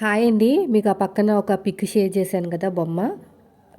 Hi అండి. మీకు ఆ పక్కన ఒక పిక్ షేర్ చేశాను కదా బొమ్మ.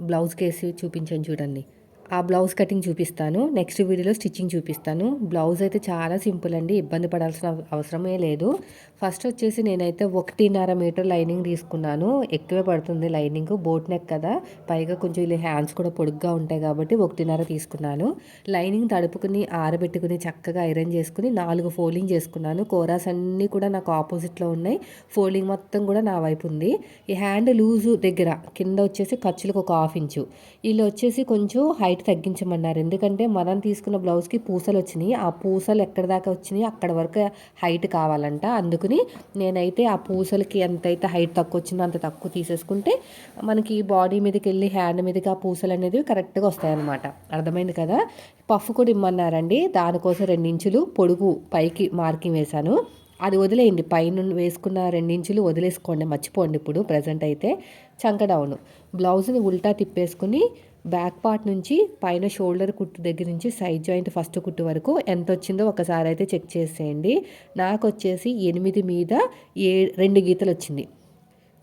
బ్లౌజ్ కేసి చూపించాను చూడండి. ఆ బ్లౌజ్ కటింగ్ చూపిస్తాను. నెక్స్ట్ వీడియోలో స్టిచ్చింగ్ చూపిస్తాను. బ్లౌజ్ అయితే చాలా సింపుల్ అండి. ఇబ్బంది పడాల్సిన అవసరమే లేదు. ఫస్ట్ వచ్చేసి నేనైతే ఒకటిన్నర మీటర్ లైనింగ్ తీసుకున్నాను. ఎక్కువే పడుతుంది లైనింగ్. బోట్ నెక్ కదా. పైగా కొంచెం ఇలా హ్యాండ్స్ కూడా పొడుగ్గా ఉంటాయి కాబట్టి ఒకటిన్నర తీసుకున్నాను. లైనింగ్ తడుపుకుని ఆరబెట్టుకుని చక్కగా ఐరన్ చేసుకుని నాలుగు ఫోల్డింగ్ చేసుకున్నాను. కోరాస్ అన్నీ కూడా నాకు ఆపోజిట్లో ఉన్నాయి. ఫోల్డింగ్ మొత్తం కూడా నా వైపు ఉంది. ఈ హ్యాండ్ లూజు దగ్గర కింద వచ్చేసి ఖర్చులకు ఒక హాఫ్ ఇంచు. వీళ్ళు వచ్చేసి కొంచెం హైట్ హైట్ తగ్గించమన్నారు. ఎందుకంటే మనం తీసుకున్న బ్లౌజ్కి పూసలు వచ్చినాయి ఆ పూసలు ఎక్కడ దాకా వచ్చినాయి? అక్కడ వరకు హైట్ కావాలంట. అందుకని నేనైతే ఆ పూసలకి ఎంతైతే హైట్ తక్కువ వచ్చిందో అంత తక్కువ తీసేసుకుంటే మనకి బాడీ మీదకి వెళ్ళి హ్యాండ్ మీదకి ఆ పూసలు అనేది కరెక్ట్గా వస్తాయన్నమాట. అర్థమైంది కదా? పఫ్ కూడా ఇమ్మన్నారండి. దానికోసం రెండించులు పొడుగు పైకి మార్కింగ్ వేశాను. అది వదిలేయండి. పైన వేసుకున్న రెండించులు వదిలేసుకోండి. మర్చిపోండి ఇప్పుడు ప్రజెంట్ అయితే. చంక డౌన్. బ్లౌజ్ని ఉల్టా తిప్పేసుకుని బ్యాక్ పార్ట్ నుంచి పైన షోల్డర్ కుట్టు దగ్గర నుంచి సైడ్ జాయింట్ ఫస్ట్ కుట్టు వరకు ఎంత వచ్చిందో ఒకసారి అయితే చెక్ చేసేయండి. నాకు వచ్చేసి ఎనిమిది మీద ఏ రెండు గీతలు వచ్చింది.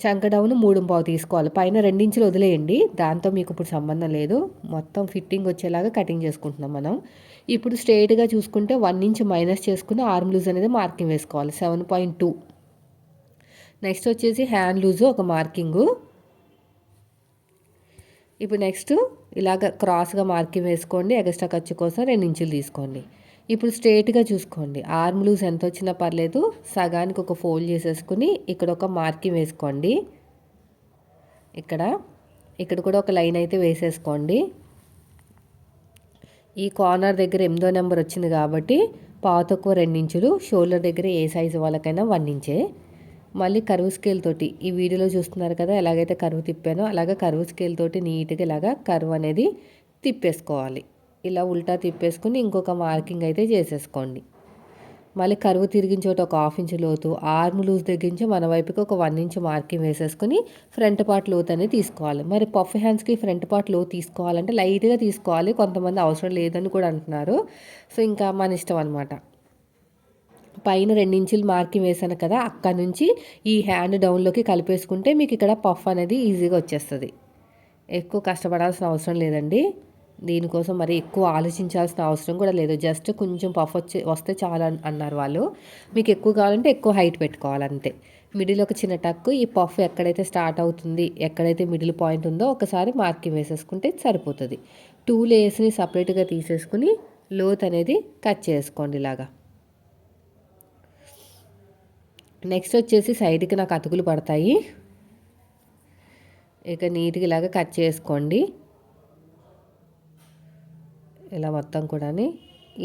చంకడౌన్ మూడు పావు తీసుకోవాలి. పైన రెండించులు వదిలేయండి. దాంతో మీకు ఇప్పుడు సంబంధం లేదు. మొత్తం ఫిట్టింగ్ వచ్చేలాగా కటింగ్ చేసుకుంటున్నాం మనం. ఇప్పుడు స్ట్రైట్గా చూసుకుంటే వన్ ఇంచ్ మైనస్ చేసుకుని ఆర్మ్ లూజ్ అనేది మార్కింగ్ వేసుకోవాలి. సెవెన్ పాయింట్ టూ నెక్స్ట్ వచ్చేసి హ్యాండ్ లూజు ఒక మార్కింగు ఇప్పుడు నెక్స్ట్ ఇలాగ క్రాస్గా మార్కింగ్ వేసుకోండి ఎగస్ట్రా ఖర్చు కోసం రెండు ఇంచులు తీసుకోండి. ఇప్పుడు స్ట్రేట్గా చూసుకోండి. ఆర్మ్ లూజ్ ఎంత వచ్చినా పర్లేదు సగానికి ఒక ఫోల్డ్ చేసేసుకుని ఇక్కడ ఒక మార్కింగ్ వేసుకోండి. ఇక్కడ ఇక్కడ కూడా ఒక లైన్ అయితే వేసేసుకోండి. ఈ కార్నర్ దగ్గర ఎనిమిదో నెంబర్ వచ్చింది కాబట్టి పావు తక్కువ రెండించులు షోల్డర్ దగ్గర ఏ సైజు వాళ్ళకైనా వన్ ఇంచే. మళ్ళీ కరువు స్కేల్ తోటి ఈ వీడియోలో చూస్తున్నారు కదా ఎలాగైతే కరువు తిప్పానో అలాగే కరువు స్కేల్ తోటి నీట్గా ఇలాగా కరువు అనేది తిప్పేసుకోవాలి. ఇలా ఉల్టా తిప్పేసుకుని ఇంకొక మార్కింగ్ అయితే చేసేసుకోండి. మళ్ళీ కరువు తిరిగిన చోట ఒక హాఫ్ ఇంచ్ లోతు ఆర్మ్ లూజ్ తగ్గించి మన వైపుకి ఒక వన్ ఇంచ్ మార్కింగ్ వేసేసుకుని ఫ్రంట్ పార్ట్ లోతు అనేది తీసుకోవాలి. మరి పఫ్ హ్యాండ్స్కి ఫ్రంట్ పార్ట్లో తీసుకోవాలంటే లైట్గా తీసుకోవాలి. కొంతమంది అవసరం లేదని కూడా అంటున్నారు. సో ఇంకా మన ఇష్టం అనమాట పైన రెండించులు మార్కింగ్ వేసాను కదా అక్కడ నుంచి ఈ హ్యాండ్ డౌన్లోకి కలిపేసుకుంటే మీకు ఇక్కడ పఫ్ అనేది ఈజీగా వచ్చేస్తుంది. ఎక్కువ కష్టపడాల్సిన అవసరం లేదండి. దీనికోసం మరి ఎక్కువ ఆలోచించాల్సిన అవసరం కూడా లేదు. జస్ట్ కొంచెం పఫ్ వచ్చి వస్తే చాలా అన్నారు వాళ్ళు. మీకు ఎక్కువ కావాలంటే ఎక్కువ హైట్ పెట్టుకోవాలంతే. మిడిల్ ఒక చిన్న టక్కు. ఈ పఫ్ ఎక్కడైతే స్టార్ట్ అవుతుంది ఎక్కడైతే మిడిల్ పాయింట్ ఉందో ఒకసారి మార్కింగ్ వేసేసుకుంటే సరిపోతుంది. టూ లేయర్స్ని సపరేట్గా తీసేసుకుని లోత్ అనేది కట్ చేసుకోండి ఇలాగా. నెక్స్ట్ వచ్చేసి సైడ్కి నాకు అతుకులు పడతాయి. ఇక నీట్గా ఇలాగ కట్ చేసుకోండి. ఇలా మొత్తం కూడా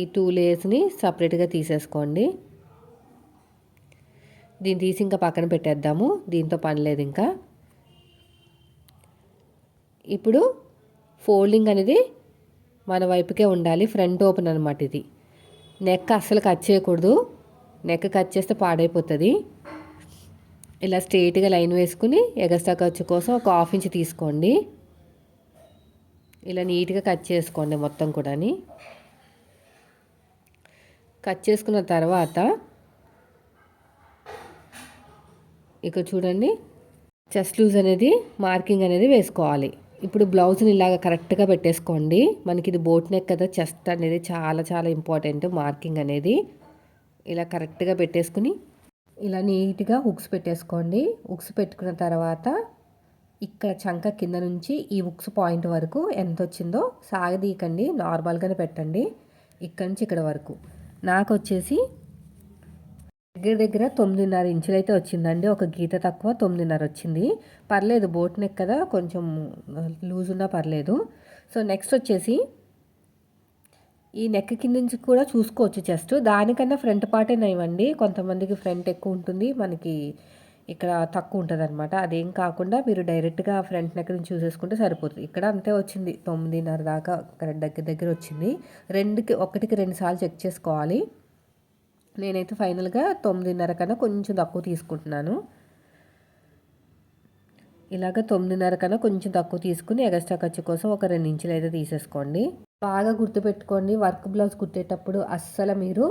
ఈ టూ లేయర్స్ని సపరేట్గా తీసేసుకోండి. దీన్ని తీసి ఇంకా పక్కన పెట్టేద్దాము. దీంతో పని లేదు ఇంకా. ఇప్పుడు ఫోల్డింగ్ అనేది మన వైపుకే ఉండాలి. ఫ్రంట్ ఓపెన్ అనమాట ఇది. నెక్ అస్సలు కట్ చేయకూడదు. నెక్ కట్ చేస్తే పాడైపోతుంది. ఇలా స్ట్రైట్గా లైన్ వేసుకుని ఎగస్ట్రా ఖర్చు కోసం ఒక హాఫ్ ఇంచ్ తీసుకోండి. ఇలా నీట్గా కట్ చేసుకోండి మొత్తం కూడా కట్ చేసుకున్న తర్వాత ఇక చూడండి చెస్ట్ లూజ్ అనేది మార్కింగ్ అనేది వేసుకోవాలి. ఇప్పుడు బ్లౌజ్ని ఇలాగ కరెక్ట్గా పెట్టేసుకోండి. మనకి ఇది బోట్ నెక్ కదా చెస్ట్ అనేది చాలా చాలా ఇంపార్టెంట్ మార్కింగ్ అనేది. ఇలా కరెక్ట్గా పెట్టేసుకుని ఇలా నీట్గా ఉక్స్ పెట్టేసుకోండి. ఉక్స్ పెట్టుకున్న తర్వాత ఇక్కడ చంక కింద నుంచి ఈ ఉక్స్ పాయింట్ వరకు ఎంత వచ్చిందో సాగదీయకండి. నార్మల్గానే పెట్టండి. ఇక్కడ నుంచి ఇక్కడ వరకు. నాకు వచ్చేసి దగ్గర దగ్గర తొమ్మిదిన్నర ఇంచులు అయితే వచ్చిందండి. ఒక గీత తక్కువ తొమ్మిదిన్నర వచ్చింది. పర్లేదు బోట్ నెక్ కదా కొంచెం లూజ్ ఉన్నా పర్లేదు. సో నెక్స్ట్ వచ్చేసి ఈ నెక్ కింద నుంచి కూడా చూసుకోవచ్చు చెస్ట్ దానికన్నా ఫ్రంట్ పార్టే నయమండి కొంతమందికి ఫ్రంట్ ఎక్కువ ఉంటుంది. మనకి ఇక్కడ తక్కువ ఉంటుంది అనమాట అదేం కాకుండా మీరు డైరెక్ట్గా ఫ్రంట్ నెక్ నుంచి చూసేసుకుంటే సరిపోతుంది. ఇక్కడ అంతే వచ్చింది. తొమ్మిదిన్నర దాకా దగ్గర దగ్గర వచ్చింది. రెండుకి ఒకటికి రెండు సార్లు చెక్ చేసుకోవాలి. నేనైతే ఫైనల్గా తొమ్మిదిన్నర కన్నా కొంచెం తక్కువ తీసుకుంటున్నాను. ఇలాగ తొమ్మిదిన్నర కన్నా కొంచెం తక్కువ తీసుకుని ఎగస్ట్రా ఖర్చు కోసం ఒక రెండు ఇంచులు అయితే తీసేసుకోండి. బాగా గుర్తుపెట్టుకోండి వర్క్ బ్లౌజ్ కుట్టేటప్పుడు అస్సలు మీరు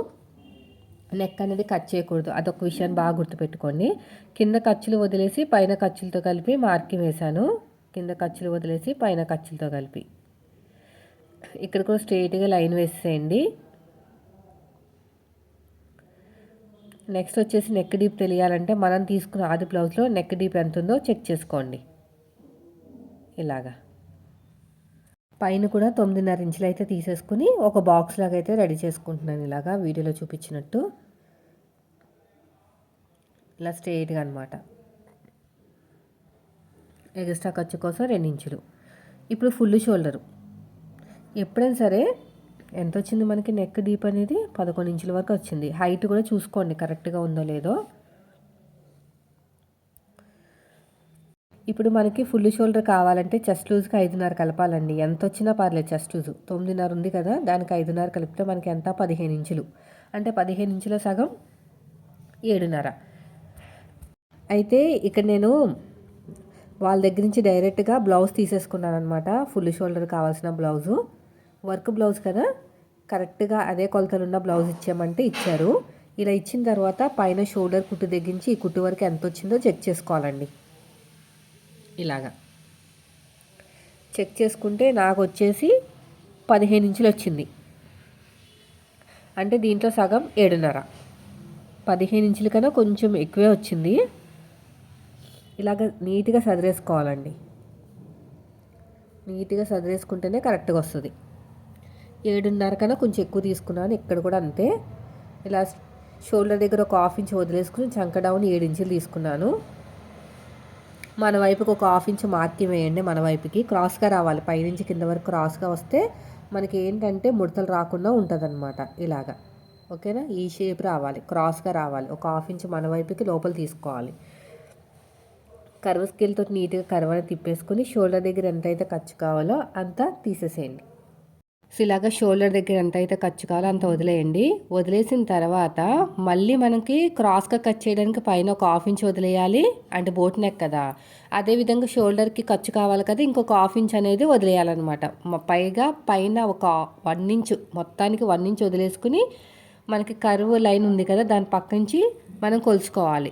నెక్ అనేది కట్ చేయకూడదు. అదొక విషయాన్ని బాగా గుర్తుపెట్టుకోండి. కింద ఖర్చులు వదిలేసి పైన ఖర్చులతో కలిపి మార్కింగ్ వేశాను. కింద ఖర్చులు వదిలేసి పైన ఖర్చులతో కలిపి. ఇక్కడ కూడా స్ట్రైట్గా లైన్ వేసేయండి. నెక్స్ట్ వచ్చేసి నెక్ డీప్ తెలియాలంటే మనం తీసుకున్న ఆది బ్లౌజ్లో నెక్ డీప్ ఎంత ఉందో చెక్ చేసుకోండి. ఇలాగా. పైన కూడా తొమ్మిదిన్నర ఇంచులు అయితే తీసేసుకుని ఒక బాక్స్ లాగా అయితే రెడీ చేసుకుంటున్నాను ఇలాగా వీడియోలో చూపించినట్టు. ఇలా స్ట్రైట్గా అనమాట ఎగస్ట్రా ఖర్చు కోసం రెండు ఇంచులు. ఇప్పుడు ఫుల్ షోల్డరు ఎప్పుడైనా సరే ఎంత వచ్చింది మనకి నెక్ డీప్ అనేది పదకొండు ఇంచుల వరకు వచ్చింది. హైట్ కూడా చూసుకోండి కరెక్ట్గా ఉందో లేదో. ఇప్పుడు మనకి ఫుల్ షోల్డర్ కావాలంటే చెస్ట్ లూజ్కి ఐదున్నర కలపాలండి. ఎంత వచ్చినా పర్లేదు చెస్ట్ లూజ్. తొమ్మిదిన్నర ఉంది కదా దానికి ఐదున్నర కలిపితే మనకి ఎంత? పదిహేను ఇంచులు. అంటే పదిహేను ఇంచుల సగం ఏడున్నర. అయితే ఇక్కడ నేను వాళ్ళ దగ్గర నుంచి డైరెక్ట్గా బ్లౌజ్ తీసేసుకున్నాను అనమాట ఫుల్ షోల్డర్ కావాల్సిన బ్లౌజు. వర్క్ బ్లౌజ్ కదా? కరెక్ట్గా అదే కొలతలు ఉన్న బ్లౌజ్ ఇచ్చామంటే ఇచ్చారు. ఇలా ఇచ్చిన తర్వాత పైన షోల్డర్ కుట్టు తెగించి ఈ కుట్టు వరకు ఎంత వచ్చిందో చెక్ చేసుకోవాలండి. ఇలాగా. చెక్ చేసుకుంటే నాకు వచ్చేసి పదిహేను ఇంచులు వచ్చింది. అంటే దీంట్లో సగం ఏడున్నర. పదిహేను ఇంచుల కన్నా కొంచెం ఎక్కువే వచ్చింది. ఇలాగ నీట్గా సదిరేసుకోవాలండి. నీట్గా సదిరేసుకుంటేనే కరెక్ట్గా వస్తుంది. ఏడున్నర కన్నా కొంచెం ఎక్కువ తీసుకున్నాను ఇక్కడ కూడా అంతే. ఇలా షోల్డర్ దగ్గర ఒక హాఫ్ ఇంచ్ వదిలేసుకుని చంక డౌన్ ఏడు ఇంచులు తీసుకున్నాను. మన వైపుకి ఒక హాఫ్ ఇంచ్ మార్కింగ్ వేయండి మన వైపుకి. క్రాస్గా రావాలి పైనుంచి కింద వరకు క్రాస్గా వస్తే మనకి ఏంటంటే ముడతలు రాకుండా ఉంటుంది అనమాట ఇలాగా. ఓకేనా? ఈ షేప్ రావాలి క్రాస్గా రావాలి. ఒక హాఫ్ ఇంచ్ మన వైపుకి లోపల తీసుకోవాలి. కర్వ్ స్కేల్తో నీట్గా కర్వని తిప్పేసుకొని షోల్డర్ దగ్గర ఎంతైతే ఖర్చు కావాలో అంత తీసేసేయండి. సో ఇలాగ షోల్డర్ దగ్గర ఎంత అయితే ఖర్చు కావాలో అంత వదిలేయండి. వదిలేసిన తర్వాత మళ్ళీ మనకి క్రాస్గా కట్ చేయడానికి పైన ఒక హాఫ్ ఇంచ్ వదిలేయాలి అంటే బోట్ నెక్ కదా. అదేవిధంగా షోల్డర్కి ఖర్చు కావాలి కదా ఇంకొక హాఫ్ ఇంచ్ అనేది వదిలేయాలన్నమాట. పైగా పైన ఒక వన్ ఇంచ్ మొత్తానికి వన్ ఇంచ్ వదిలేసుకుని మనకి కరువు లైన్ ఉంది కదా దాని పక్క నుంచి మనం కొలుచుకోవాలి.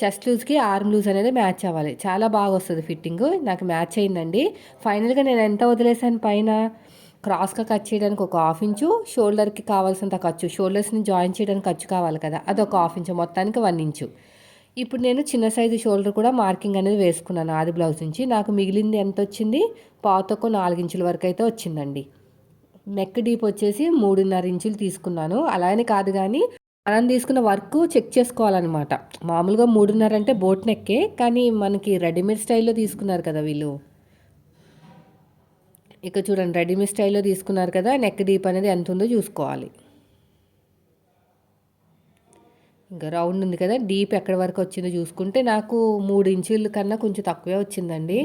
చెస్ట్ లూజ్కి ఆర్మ్ లూజ్ అనేది మ్యాచ్ అవ్వాలి. చాలా బాగా వస్తుంది ఫిట్టింగ్. నాకు మ్యాచ్ అయిందండి. ఫైనల్గా నేను ఎంత వదిలేసాను పైన? క్రాస్గా కట్ చేయడానికి ఒక హాఫ్ ఇంచు షోల్డర్కి కావాల్సినంత ఖర్చు షోల్డర్స్ని జాయిన్ చేయడానికి ఖర్చు కావాలి కదా అది ఒక హాఫ్ ఇంచు మొత్తానికి వన్ ఇంచు. ఇప్పుడు నేను చిన్న సైజు షోల్డర్ కూడా మార్కింగ్ అనేది వేసుకున్నాను ఆది బ్లౌజ్ నుంచి. నాకు మిగిలింది ఎంత వచ్చింది? పాతకు నాలుగు ఇంచుల వరకు అయితే వచ్చిందండి. నెక్ డీప్ వచ్చేసి మూడున్నర ఇంచులు తీసుకున్నాను. అలానే కాదు కానీ మనం తీసుకున్న వర్క్ చెక్ చేసుకోవాలన్నమాట. మామూలుగా మూడున్నర అంటే బోట్ నెక్కే కానీ మనకి రెడీమేడ్ స్టైల్లో తీసుకున్నారు కదా వీళ్ళు. ఇక చూడండి రెడీమేడ్ స్టైల్లో తీసుకున్నారు కదా నెక్ డీప్ అనేది ఎంత ఉందో చూసుకోవాలి. ఇంకా రౌండ్ ఉంది కదా డీప్ ఎక్కడి వరకు వచ్చిందో చూసుకుంటే నాకు మూడు ఇంచుల కన్నా కొంచెం తక్కువే వచ్చిందండి.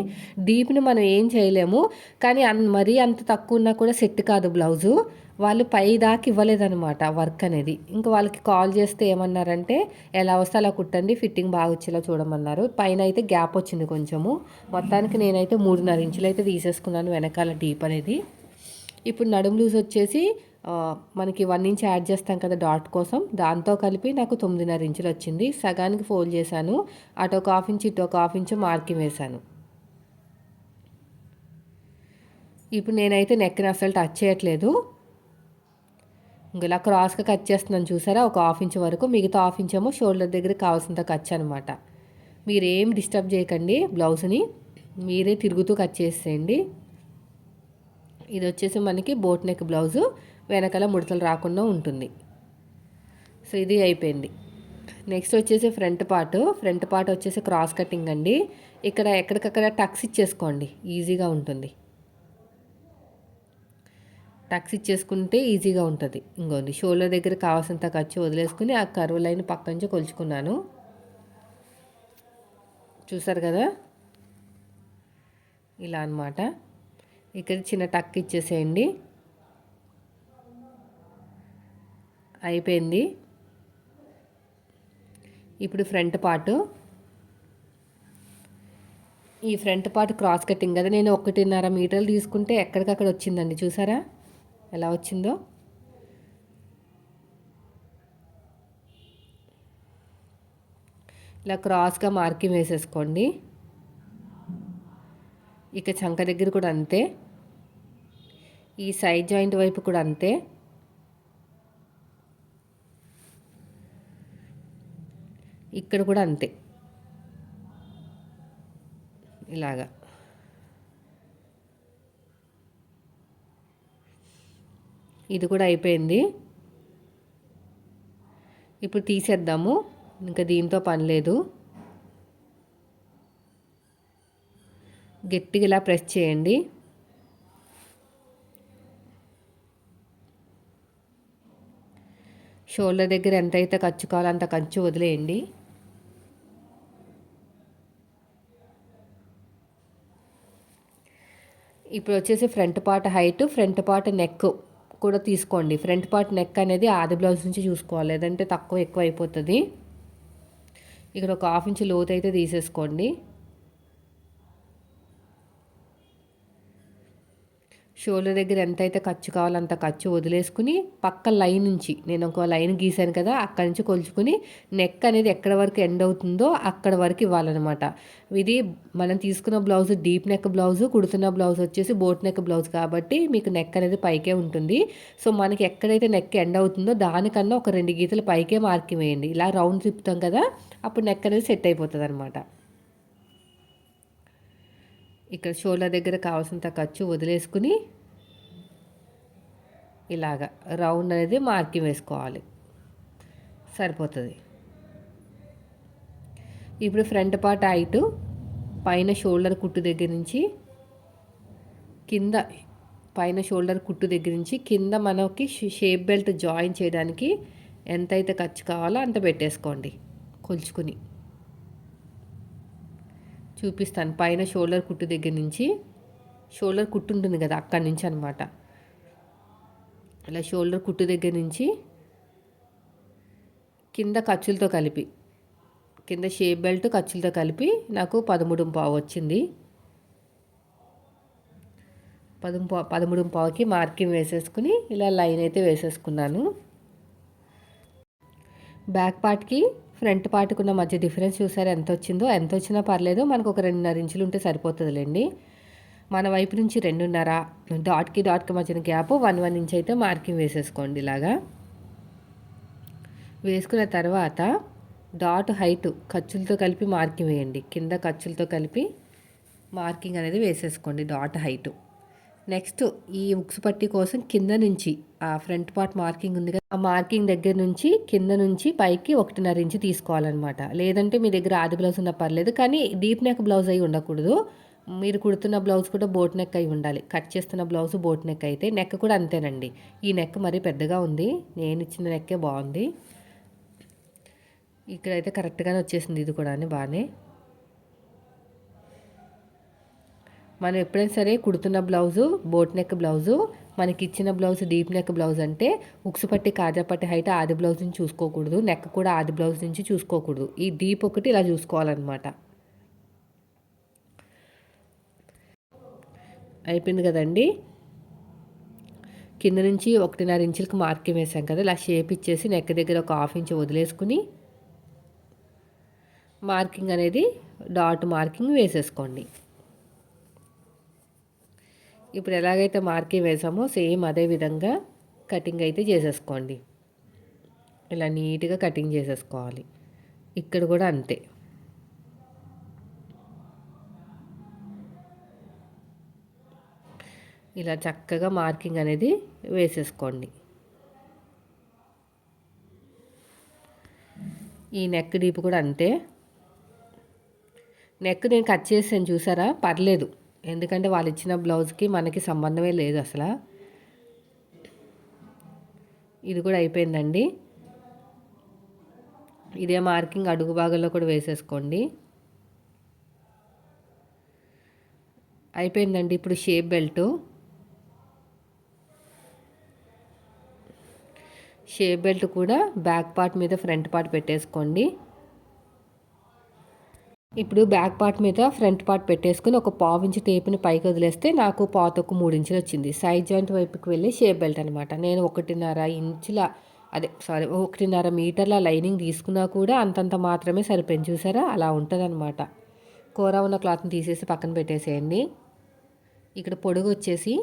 డీప్ని మనం ఏం చేయలేము కానీ అన్ మరీ అంత తక్కువ ఉన్నా కూడా సెట్ కాదు బ్లౌజు. వాళ్ళు పై దాకా ఇవ్వలేదనమాట వర్క్ అనేది. ఇంకా వాళ్ళకి కాల్ చేస్తే ఏమన్నారంటే ఎలా వస్తే అలా కుట్టండి ఫిట్టింగ్ బాగా వచ్చేలా చూడమన్నారు. పైన అయితే గ్యాప్ వచ్చింది కొంచెము. మొత్తానికి నేనైతే మూడున్నర ఇంచులు అయితే తీసేసుకున్నాను వెనకాల డీప్ అనేది. ఇప్పుడు నడుము లూజ్ వచ్చేసి మనకి వన్ ఇంచ్ యాడ్ చేస్తాం కదా డాట్ కోసం. దాంతో కలిపి నాకు తొమ్మిదిన్నర ఇంచులు వచ్చింది. సగానికి ఫోల్డ్ చేశాను. అటు ఒక హాఫ్ ఇంచ్ ఇటు ఒక హాఫ్ ఇంచ్ మార్కింగ్ వేశాను. ఇప్పుడు నేనైతే నెక్ని అసలు టచ్ చేయట్లేదు. ఇలా క్రాస్గా కట్ చేస్తున్నాను చూసారా? ఒక హాఫ్ ఇంచ్ వరకు మిగతా హాఫ్ ఇంచ్ ఏమో షోల్డర్ దగ్గర కావాల్సినంత కట్ అనమాట మీరేం డిస్టర్బ్ చేయకండి బ్లౌజ్ని. మీరే తిరుగుతూ కట్ చేసేయండి. ఇది వచ్చేసి మనకి బోట్ నెక్ బ్లౌజు. వెనకాల ముడతలు రాకుండా ఉంటుంది. సో ఇది అయిపోయింది. నెక్స్ట్ వచ్చేసి ఫ్రంట్ పార్ట్. ఫ్రంట్ పార్ట్ వచ్చేసి క్రాస్ కటింగ్ అండి. ఇక్కడ ఎక్కడికక్కడ టక్స్ ఇచ్చేసుకోండి. ఈజీగా ఉంటుంది. టక్స్ ఇచ్చేసుకుంటే ఈజీగా ఉంటుంది. ఇంకోండి షోల్డర్ దగ్గర కావాల్సినంత ఖర్చు వదిలేసుకుని ఆ కరువు లైన్ పక్క నుంచి కొలుచుకున్నాను. చూసారు కదా? ఇలా అనమాట ఇక్కడ చిన్న టక్ ఇచ్చేసేయండి. అయిపోయింది. ఇప్పుడు ఫ్రంట్ పార్టు. ఈ ఫ్రంట్ పార్ట్ క్రాస్ కటింగ్ కదా. నేను ఒకటిన్నర మీటర్లు తీసుకుంటే ఎక్కడికక్కడ వచ్చిందండి. చూసారా? ఎలా వచ్చిందో. ఇలా క్రాస్గా మార్కింగ్ వేసేసుకోండి. ఇక చంక దగ్గర కూడా అంతే. ఈ సైడ్ జాయింట్ వైపు కూడా అంతే. ఇక్కడ కూడా అంతే. ఇలాగా. ఇది కూడా అయిపోయింది. ఇప్పుడు తీసేద్దాము. ఇంకా దీంతో పని లేదు. గట్టిగా ఇలా ప్రెస్ చేయండి. షోల్డర్ దగ్గర ఎంతైతే ఖర్చు కావాలో అంత ఖర్చు వదిలేయండి. ఇప్పుడు వచ్చేసి front part height front part neck. కూడా తీసుకోండి. ఫ్రంట్ పార్ట్ నెక్ అనేది ఆది బ్లౌజ్ నుంచి చూసుకోవాలి. లేదంటే తక్కువ ఎక్కువ అయిపోతుంది ఇక్కడ ఒక హాఫ్ ఇంచ్ లోతు అయితే తీసేసుకోండి. షోల్డర్ దగ్గర ఎంత అయితే ఖర్చు కావాలో అంత ఖర్చు వదిలేసుకుని పక్క లైన్ నుంచి నేను ఒక లైన్ గీసాను కదా అక్కడి నుంచి కొలుచుకుని నెక్ అనేది ఎక్కడ వరకు ఎండ్ అవుతుందో అక్కడ వరకు ఇవ్వాలన్నమాట. ఇది మనం తీసుకున్న బ్లౌజ్ డీప్ నెక్ బ్లౌజ్ కుడుతున్న బ్లౌజ్ వచ్చేసి బోట్ నెక్ బ్లౌజ్ కాబట్టి మీకు నెక్ అనేది పైకే ఉంటుంది. సో మనకి ఎక్కడైతే నెక్ ఎండ్ అవుతుందో దానికన్నా ఒక రెండు గీతలు పైకే మార్కింగ్ వేయండి. ఇలా రౌండ్ తిప్పుతాం కదా అప్పుడు నెక్ అనేది సెట్ అయిపోతుంది అనమాట ఇక్కడ షోల్డర్ దగ్గర కావాల్సినంత ఖర్చు వదిలేసుకుని ఇలాగ రౌండ్ అనేది మార్కింగ్ వేసుకోవాలి. సరిపోతుంది. ఇప్పుడు ఫ్రంట్ పార్ట్ హైట్ పైన షోల్డర్ కుట్టు దగ్గర నుంచి కింద పైన షోల్డర్ కుట్టు దగ్గర నుంచి కింద మనకి షేప్ బెల్ట్ జాయిన్ చేయడానికి ఎంతైతే ఖర్చు కావాలో అంత పెట్టేసుకోండి. కొలుచుకుని. చూపిస్తాను. పైన షోల్డర్ కుట్టు దగ్గర నుంచి. షోల్డర్ కుట్టు ఉంటుంది కదా అక్కడి నుంచి అనమాట అలా షోల్డర్ కుట్టు దగ్గర నుంచి కింద ఖర్చులతో కలిపి కింద షేప్ బెల్ట్ ఖర్చులతో కలిపి నాకు పదమూడు పావు వచ్చింది. పదము పదమూడు పావుకి మార్కింగ్ వేసేసుకుని ఇలా లైన్ అయితే వేసేసుకున్నాను. బ్యాక్ పార్ట్కి ఫ్రంట్ పార్ట్కున్న మధ్య డిఫరెన్స్ చూసారు? ఎంత వచ్చిందో ఎంత వచ్చినా పర్లేదు. మనకు ఒక రెండున్నర ఇంచులు ఉంటే సరిపోతుందిలేండి. మన వైపు నుంచి రెండున్నర డాట్కి డాట్కి మధ్యన గ్యాప్ వన్ వన్ ఇంచ్ అయితే మార్కింగ్ వేసేసుకోండి ఇలాగా. వేసుకున్న తర్వాత డాట్ హైట్ ఖర్చులతో కలిపి మార్కింగ్ వేయండి. కింద ఖర్చులతో కలిపి మార్కింగ్ అనేది వేసేసుకోండి డాట్ హైటు. నెక్స్ట్ ఈ ఉక్స్ పట్టి కోసం కింద నుంచి ఫ్రంట్ పార్ట్ మార్కింగ్ ఉంది కదా ఆ మార్కింగ్ దగ్గర నుంచి కింద నుంచి పైకి ఒకటిన్నర ఇంచు తీసుకోవాలన్నమాట. లేదంటే మీ దగ్గర ఆది బ్లౌజ్ ఉన్నా పర్లేదు కానీ డీప్ నెక్ బ్లౌజ్ అయి ఉండకూడదు. మీరు కుడుతున్న బ్లౌజ్ కూడా బోట్ నెక్ అయి ఉండాలి. కట్ చేస్తున్న బ్లౌజ్ బోట్ నెక్ అయితే నెక్ కూడా అంతేనండి. ఈ నెక్ మరీ పెద్దగా ఉంది. నేను ఇచ్చిన నెక్కే బాగుంది. ఇక్కడైతే కరెక్ట్గానే వచ్చేసింది ఇది కూడా బాగానే. మనం ఎప్పుడైనా సరే కుడుతున్న బ్లౌజు బోట్ నెక్ బ్లౌజు మనకి ఇచ్చిన బ్లౌజ్ డీప్ నెక్ బ్లౌజ్ అంటే ఉక్సు పట్టి కాజా పట్టి హైట్ ఆది బ్లౌజ్ నుంచి చూసుకోకూడదు. నెక్ కూడా ఆది బ్లౌజ్ నుంచి చూసుకోకూడదు. ఈ డీప్ ఒకటి ఇలా చూసుకోవాలన్నమాట. అయిపోయింది కదండి? కింద నుంచి ఒకటిన్నర ఇంచులకు మార్కింగ్ వేసాం కదా ఇలా షేప్ ఇచ్చేసి నెక్ దగ్గర ఒక హాఫ్ ఇంచ్ వదిలేసుకుని మార్కింగ్ అనేది డాట్ మార్కింగ్ వేసేసుకోండి. ఇప్పుడు ఎలాగైతే మార్కింగ్ వేసామో సేమ్ అదే విధంగా కటింగ్ అయితే చేసేసుకోండి. ఇలా నీట్గా కటింగ్ చేసేసుకోవాలి. ఇక్కడ కూడా అంతే. ఇలా చక్కగా మార్కింగ్ అనేది వేసేసుకోండి. ఈ నెక్ డీప్ కూడా అంతే. నెక్ నేను కట్ చేసాను చూసారా? పర్లేదు. ఎందుకంటే వాళ్ళు ఇచ్చిన బ్లౌజ్కి మనకి సంబంధమే లేదు అసలు. ఇది కూడా అయిపోయిందండి. ఇదే మార్కింగ్ అడుగు భాగంలో కూడా వేసేసుకోండి. అయిపోయిందండి ఇప్పుడు షేప్ బెల్ట్. షేప్ బెల్ట్ కూడా బ్యాక్ పార్ట్ మీద ఫ్రంట్ పార్ట్ పెట్టేసుకోండి. ఇప్పుడు బ్యాక్ పార్ట్ మీద ఫ్రంట్ పార్ట్ పెట్టేసుకుని ఒక పావు ఇంచు టేపుని పైకి వదిలేస్తే నాకు పాతకు మూడు ఇంచులు వచ్చింది. సైడ్ జాయింట్ వైపుకి వెళ్ళి షేప్ బెల్ట్ అనమాట నేను ఒకటిన్నర ఇంచుల అదే సారీ ఒకటిన్నర మీటర్ల లైనింగ్ తీసుకున్నా కూడా అంతంత మాత్రమే సరిపోయింది. చూసారా? అలా ఉంటుంది అనమాట కూర ఉన్న క్లాత్ని తీసేసి పక్కన పెట్టేసేయండి. ఇక్కడ పొడుగు వచ్చేసి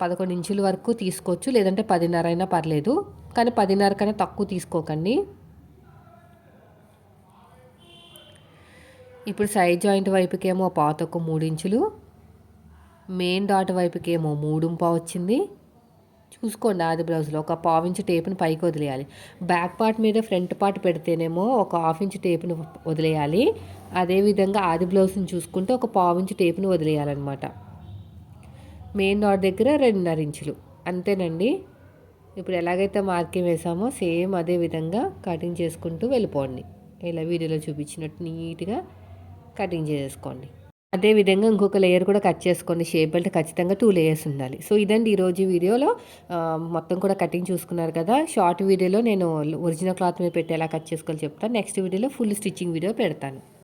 పదకొండు ఇంచుల వరకు తీసుకోవచ్చు. లేదంటే పదిన్నర అయినా పర్లేదు. కానీ పదిన్నర కన్నా తక్కువ తీసుకోకండి. ఇప్పుడు సైడ్ జాయింట్ వైపుకేమో పాతకు మూడు ఇంచులు మెయిన్ డాట్ వైపుకేమో మూడుంపా వచ్చింది. చూసుకోండి ఆది బ్లౌజ్లో ఒక పావు ఇంచు టేపుని పైకి వదిలేయాలి. బ్యాక్ పార్ట్ మీద ఫ్రంట్ పార్ట్ పెడితేనేమో ఒక హాఫ్ ఇంచు టేపుని వదిలేయాలి. అదేవిధంగా ఆది బ్లౌజ్ని చూసుకుంటే ఒక పావు ఇంచు టేపుని వదిలేయాలన్నమాట. మెయిన్ డాట్ దగ్గర రెండున్నర ఇంచులు. అంతేనండి? ఇప్పుడు ఎలాగైతే మార్కింగ్ వేసామో సేమ్ అదే విధంగా కటింగ్ చేసుకుంటూ వెళ్ళిపోండి. ఇలా వీడియోలో చూపించినట్టు నీట్గా కటింగ్ చేసేసుకోండి అదే విధంగా ఇంకొక లేయర్ కూడా కట్ చేసుకోండి. షేప్ బెల్ట్ ఖచ్చితంగా టూ లేయర్స్ ఉండాలి. సో ఇదండి ఈరోజు వీడియోలో. మొత్తం కూడా కటింగ్ చూసుకున్నారు కదా. షార్ట్ వీడియోలో నేను ఒరిజినల్ క్లాత్ మీద పెట్టి ఎలా కట్ చేసుకోవాలో చెప్తాను. నెక్స్ట్ వీడియోలో ఫుల్ స్టిచ్చింగ్ వీడియో పెడతాను.